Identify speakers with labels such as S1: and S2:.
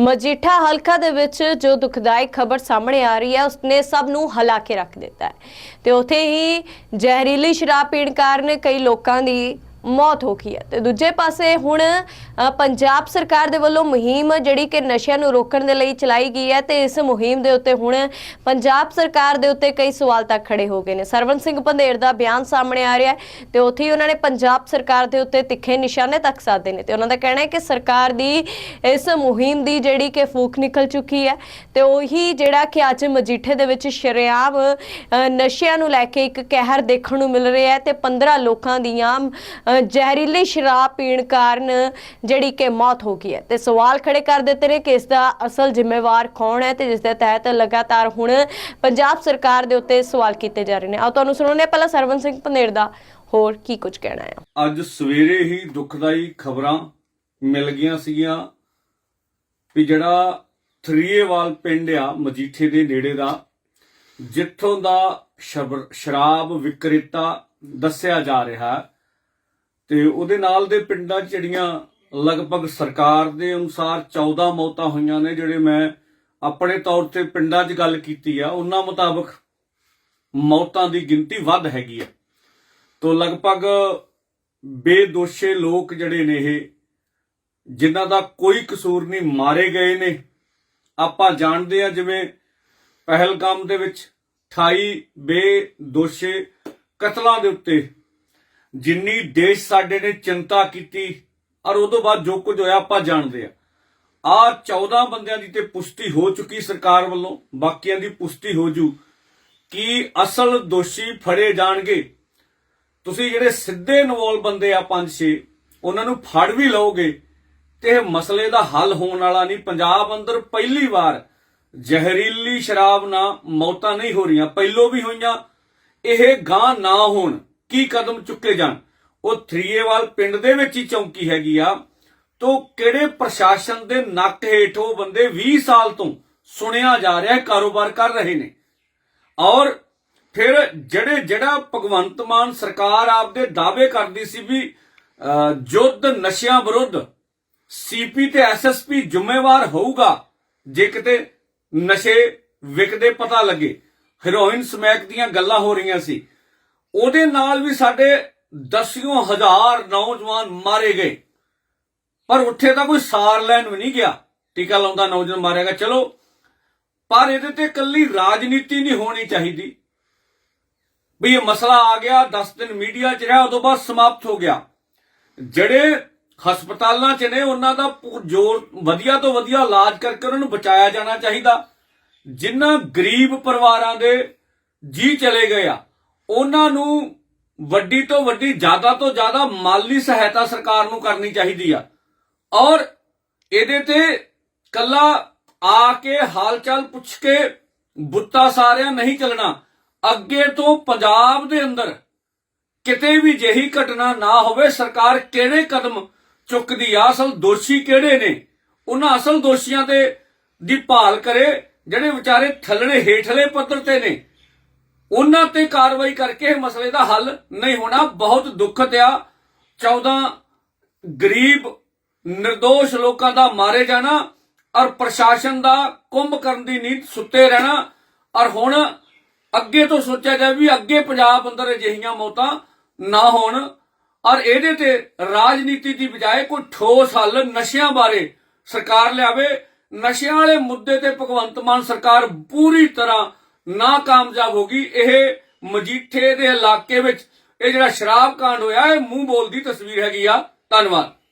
S1: ਮਜੀਠਾ ਹਲਕਾ ਦੇ ਵਿੱਚ ਜੋ ਦੁਖਦਾਇਕ ਖਬਰ ਸਾਹਮਣੇ ਆ ਰਹੀ ਹੈ, ਉਸਨੇ ਸਭ ਨੂੰ ਹਿਲਾ ਕੇ ਰੱਖ ਦਿੱਤਾ ਹੈ। ਤੇ ਉੱਥੇ ਹੀ ਜ਼ਹਿਰੀਲੀ ਸ਼ਰਾਬ ਪੀਣ ਕਾਰਨ ਕਈ ਲੋਕਾਂ ਦੀ ਮੌਤ ਹੋ ਗਈ ਹੈ। ਤੇ ਦੂਜੇ ਪਾਸੇ ਹੁਣ ਪੰਜਾਬ ਸਰਕਾਰ ਦੇ ਵੱਲੋਂ ਮੁਹਿੰਮ ਜਿਹੜੀ ਕਿ ਨਸ਼ਿਆਂ ਨੂੰ ਰੋਕਣ ਦੇ ਲਈ ਚਲਾਈ ਗਈ ਹੈ ਤੇ ਇਸ ਮੁਹਿੰਮ ਦੇ ਉੱਤੇ ਹੁਣ ਪੰਜਾਬ ਸਰਕਾਰ ਦੇ ਉੱਤੇ ਕਈ ਸਵਾਲ ਤੱਕ ਖੜੇ ਹੋ ਗਏ ਨੇ। ਸਰਵਨ ਸਿੰਘ ਪੰਧੇਰ ਦਾ ਬਿਆਨ ਸਾਹਮਣੇ ਆ ਰਿਹਾ ਹੈ ਤੇ ਉੱਥੇ ਹੀ ਉਹਨਾਂ ਨੇ ਪੰਜਾਬ ਸਰਕਾਰ ਦੇ ਉੱਤੇ ਤਿੱਖੇ ਨਿਸ਼ਾਨੇ ਤੱਕ ਸਾਧੇ ਨੇ ਤੇ ਉਹਨਾਂ ਦਾ ਕਹਿਣਾ ਹੈ ਕਿ ਸਰਕਾਰ ਦੀ ਇਸ ਮੁਹਿੰਮ ਦੀ ਜਿਹੜੀ ਕਿ ਫੂਕ ਨਿਕਲ ਚੁੱਕੀ ਹੈ ਤੇ ਉਹੀ ਜਿਹੜਾ ਕਿ ਅੱਜ ਮਜੀਠੇ ਦੇ ਵਿੱਚ ਸ਼ਰੇਆਮ ਨਸ਼ਿਆਂ ਨੂੰ ਲੈ ਕੇ ਇੱਕ ਕਹਿਰ ਦੇਖਣ ਨੂੰ ਮਿਲ ਰਿਹਾ ਹੈ ਤੇ 15 ਲੋਕਾਂ ਦੀਆਂ ਜ਼ਹਿਰੀਲੀ ਸ਼ਰਾਬ ਪੀਣ ਕਾਰਨ ਜਿਹੜੀ ਕਿ ਮੌਤ ਹੋ ਗਈ ਹੈ। ਤੇ ਸਵਾਲ ਖੜੇ ਕਰ ਦਿੱਤੇ ਨੇ ਕਿ ਇਸ ਦਾ ਅਸਲ ਜ਼ਿੰਮੇਵਾਰ ਕੌਣ ਹੈ ਤੇ ਜਿਸ ਦੇ ਤਹਿਤ ਲਗਾਤਾਰ ਹੁਣ ਪੰਜਾਬ ਸਰਕਾਰ ਦੇ ਉੱਤੇ ਸਵਾਲ ਕੀਤੇ ਜਾ ਰਹੇ ਨੇ। ਆਓ ਤੁਹਾਨੂੰ ਸੁਣਾਉਂਦੇ ਪਹਿਲਾਂ ਸਰਵਨ ਸਿੰਘ ਪੰਨੇਰ ਦਾ। ਹੋਰ ਕੀ ਕੁਝ ਕਹਿਣਾ ਹੈ?
S2: ਅੱਜ ਸਵੇਰੇ ਹੀ ਦੁਖਦਾਈ ਖਬਰਾਂ ਮਿਲ ਗਈਆਂ ਸੀਗੀਆਂ ਵੀ ਜਿਹੜਾ ਥਰੀਏਵਾਲ ਪਿੰਡ ਆ, ਮਜੀਠੇ ਦੇ ਨੇੜੇ ਦਾ, ਜਿੱਥੋਂ ਦਾ ਸ਼ਬ- ਸ਼ਰਾਬ ਵਿਕਰੇਤਾ ਦੱਸਿਆ ਜਾ ਰਿਹਾ ਹੈ ਤੇ ਉਹਦੇ ਨਾਲ ਦੇ ਪਿੰਡਾਂ 'ਚ ਜਿਹੜੀਆਂ ਲਗਭਗ ਸਰਕਾਰ ਦੇ ਅਨੁਸਾਰ 14 ਮੌਤਾਂ ਹੋਈਆਂ ਨੇ, ਜਿਹੜੇ ਮੈਂ ਆਪਣੇ ਤੌਰ ਤੇ ਪਿੰਡਾਂ 'ਚ ਗੱਲ ਕੀਤੀ ਆ, ਉਹਨਾਂ ਮੁਤਾਬਕ ਮੌਤਾਂ ਦੀ ਗਿਣਤੀ ਵੱਧ ਹੈਗੀ ਆ। ਤੋ ਲਗਭਗ ਬੇਦੋਸ਼ੇ ਲੋਕ ਜਿਹੜੇ ਨੇ ਇਹ, ਜਿਨ੍ਹਾਂ ਦਾ ਕੋਈ ਕਸੂਰ ਨਹੀਂ, ਮਾਰੇ ਗਏ ਨੇ। ਆਪਾਂ ਜਾਣਦੇ ਆ ਜਿਵੇਂ ਪਹਿਲਗਾਮ ਦੇ ਵਿੱਚ 28 ਬੇਦੋਸ਼ੇ ਕਤਲਾਂ ਦੇ ਉੱਤੇ ਜਿੰਨੀ ਦੇਸ਼ ਸਾਡੇ ਨੇ ਚਿੰਤਾ ਕੀਤੀ, ਔਰ ਉਦੋਂ ਬਾਅਦ ਜੋ ਕੁਝ ਹੋਇਆ ਆਪਾਂ ਜਾਣਦੇ ਆ ਆ 14 ਬੰਦਿਆਂ ਦੀ ਤੇ ਪੁਸ਼ਟੀ ਹੋ ਚੁੱਕੀ ਸਰਕਾਰ ਵੱਲੋਂ, ਬਾਕੀਆਂ ਦੀ ਪੁਸ਼ਟੀ ਹੋ ਜੂ। ਕਿ ਅਸਲ ਦੋਸ਼ੀ ਫੜੇ ਜਾਣਗੇ? ਤੁਸੀਂ ਜਿਹੜੇ ਸਿੱਧੇ ਇਨਵੋਲ ਬੰਦੇ ਆ ਪੰਜ ਛੇ, ਉਹਨਾਂ ਨੂੰ ਫੜ ਵੀ ਲਓਗੇ ਤੇ ਇਹ ਮਸਲੇ ਦਾ ਹੱਲ ਹੋਣ ਵਾਲਾ ਨਹੀਂ। ਪੰਜਾਬ ਅੰਦਰ ਪਹਿਲੀ ਵਾਰ ਜ਼ਹਿਰੀਲੀ ਸ਼ਰਾਬ ਨਾਲ ਮੌਤਾਂ ਨਹੀਂ ਹੋ ਰਹੀਆਂ, ਪਹਿਲੋਂ ਵੀ ਹੋਈਆਂ। ਇਹ ਗਾਂ ਨਾ ਹੋਣ। ਕੀ ਕਦਮ ਚੁੱਕੇ ਜਾਣ? ਉਹ ਥਰੀਏਵਾਲ ਪਿੰਡ ਦੇ ਵਿੱਚ ਹੀ ਚੌਂਕੀ ਹੈਗੀ ਆ। ਤੋਂ ਕਿਹੜੇ ਪ੍ਰਸ਼ਾਸਨ ਦੇ ਨੱਕ ਹੇਠ ਉਹ ਬੰਦੇ 20 ਸਾਲ ਤੋਂ ਸੁਣਿਆ ਜਾ ਰਿਹਾ ਕਾਰੋਬਾਰ ਕਰ ਰਹੇ ਨੇ? ਔਰ ਫਿਰ ਜਿਹੜੇ ਜਿਹੜਾ ਭਗਵੰਤ ਮਾਨ ਸਰਕਾਰ ਆਪਦੇ ਦਾਅਵੇ ਕਰਦੀ ਸੀ ਵੀ ਅਹ, ਯੁੱਧ ਨਸ਼ਿਆਂ ਵਿਰੁੱਧ ਸੀਪੀ ਤੇ ਐਸਐਸਪੀ ਜ਼ਿੰਮੇਵਾਰ ਹੋਊਗਾ ਜੇ ਕਿਤੇ ਨਸ਼ੇ ਵਿਕਦੇ ਪਤਾ ਲੱਗੇ। ਹੈਰੋਇਨ ਸਮੈਕ ਦੀਆਂ ਗੱਲਾਂ ਹੋ ਰਹੀਆਂ ਸੀ। ਉਹਦੇ ਨਾਲ ਵੀ ਸਾਡੇ ਦਸਿयों ਹਜ਼ਾਰ ਨੌਜਵਾਨ ਮਾਰੇ ਗਏ। ਪਰ ਉੱਥੇ ਤਾਂ ਕੋਈ ਸਾਰ ਲੈਣ ਵੀ ਨਹੀਂ ਗਿਆ। ਟੀਕਾ ਲਾਉਂਦਾ ਨੌਜਵਾਨ ਮਾਰਿਆ ਗਿਆ। ਚਲੋ, ਪਰ ਇਹਦੇ ਤੇ ਕੱਲੀ ਰਾਜਨੀਤੀ ਨਹੀਂ ਹੋਣੀ ਚਾਹੀਦੀ। ਵੀ ਇਹ ਮਸਲਾ ਆ ਗਿਆ 10 ਦਿਨ ਮੀਡੀਆ 'ਚ ਰਿਹਾ, ਉਦੋਂ ਬਾਅਦ ਸਮਾਪਤ ਹੋ ਗਿਆ। ਜਿਹੜੇ ਹਸਪਤਾਲਾਂ 'ਚ ਨੇ, ਉਹਨਾਂ ਦਾ ਜੋਰ ਵਧੀਆ ਤੋਂ ਵਧੀਆ ਇਲਾਜ ਕਰਕੇ ਉਹਨਾਂ ਨੂੰ ਬਚਾਇਆ ਜਾਣਾ ਚਾਹੀਦਾ। ਜਿਨ੍ਹਾਂ ਗਰੀਬ ਪਰਿਵਾਰਾਂ ਦੇ ਜੀ ਚਲੇ ਗਏ ਆ ਉਹਨਾਂ ਨੂੰ ਵੱਡੀ ਤੋਂ ਵੱਡੀ, ਜ਼ਿਆਦਾ ਤੋਂ ਜ਼ਿਆਦਾ ਮਾਲੀ ਸਹਾਇਤਾ ਸਰਕਾਰ ਨੂੰ ਕਰਨੀ ਚਾਹੀਦੀ ਆ। ਔਰ ਇਹਦੇ ਤੇ ਕੱਲਾ ਆ ਕੇ ਹਾਲ ਪੁੱਛ ਕੇ ਬੁੱਤਾ ਸਾਰਿਆਂ ਨਹੀਂ ਚੱਲਣਾ। ਅੱਗੇ ਤੋਂ ਪੰਜਾਬ ਦੇ ਅੰਦਰ ਕਿਤੇ ਵੀ ਜਿਹੀ ਘਟਨਾ ਨਾ ਹੋਵੇ, ਸਰਕਾਰ ਕਿਹੜੇ ਕਦਮ ਚੁੱਕਦੀ ਆ, ਅਸਲ ਦੋਸ਼ੀ ਕਿਹੜੇ ਨੇ? ਉਹਨਾਂ ਅਸਲ ਦੋਸ਼ੀਆਂ ਦੇ ਦੀ ਭਾਲ ਕਰੇ, ਜਿਹੜੇ ਵਿਚਾਰੇ ਥੱਲੜੇ ਹੇਠਲੇ ਪੱਧਰ ਤੇ ਨੇ। ਉਹਨਾਂ ਤੇ ਕਾਰਵਾਈ ਕਰਕੇ ਇਹ ਮਸਲੇ ਦਾ ਹੱਲ ਨਹੀਂ ਹੋਣਾ। ਬਹੁਤ ਦੁੱਖਦ ਆ। 14 ਗਰੀਬ નિર્ਦੋਸ਼ ਲੋਕਾਂ ਦਾ ਮਾਰੇ ਜਾਣਾ ਔਰ ਪ੍ਰਸ਼ਾਸਨ ਦਾ ਕੁੰਭ ਕਰਨ ਦੀ ਨੀਤ ਸੁੱਤੇ ਰਹਿਣਾ। ਔਰ ਹੁਣ ਅੱਗੇ ਤੋਂ ਸੋਚਿਆ ਜਾਵੇ ਵੀ ਅੱਗੇ ਪੰਜਾਬ ਅੰਦਰ ਅਜਿਹੀਆਂ ਮੌਤਾਂ ਨਾ ਹੋਣ ਔਰ ਇਹਦੇ ਤੇ ਰਾਜਨੀਤੀ ਦੀ ਬਜਾਏ ਕੋਈ ਠੋਸ ਹੱਲ ਨਸ਼ਿਆਂ ਬਾਰੇ ਸਰਕਾਰ ਲਿਆਵੇ। ਨਸ਼ਿਆਂ ਵਾਲੇ ਮੁੱਦੇ ਤੇ ਭਗਵੰਤ ਮਾਨ ਸਰਕਾਰ ਪੂਰੀ ਤਰ੍ਹਾਂ ਨਾ ਨਾਕਾਮਯਾਬ ਹੋਗੀ ਇਹ ਮਜੀਠੇ ਦੇ ਇਲਾਕੇ ਵਿੱਚ ਇਹ ਜਿਹੜਾ ਸ਼ਰਾਬ ਕਾਂਡ ਹੋਇਆ, ਇਹ ਮੂੰਹ ਬੋਲਦੀ ਤਸਵੀਰ ਹੈਗੀ ਆ। ਧੰਨਵਾਦ।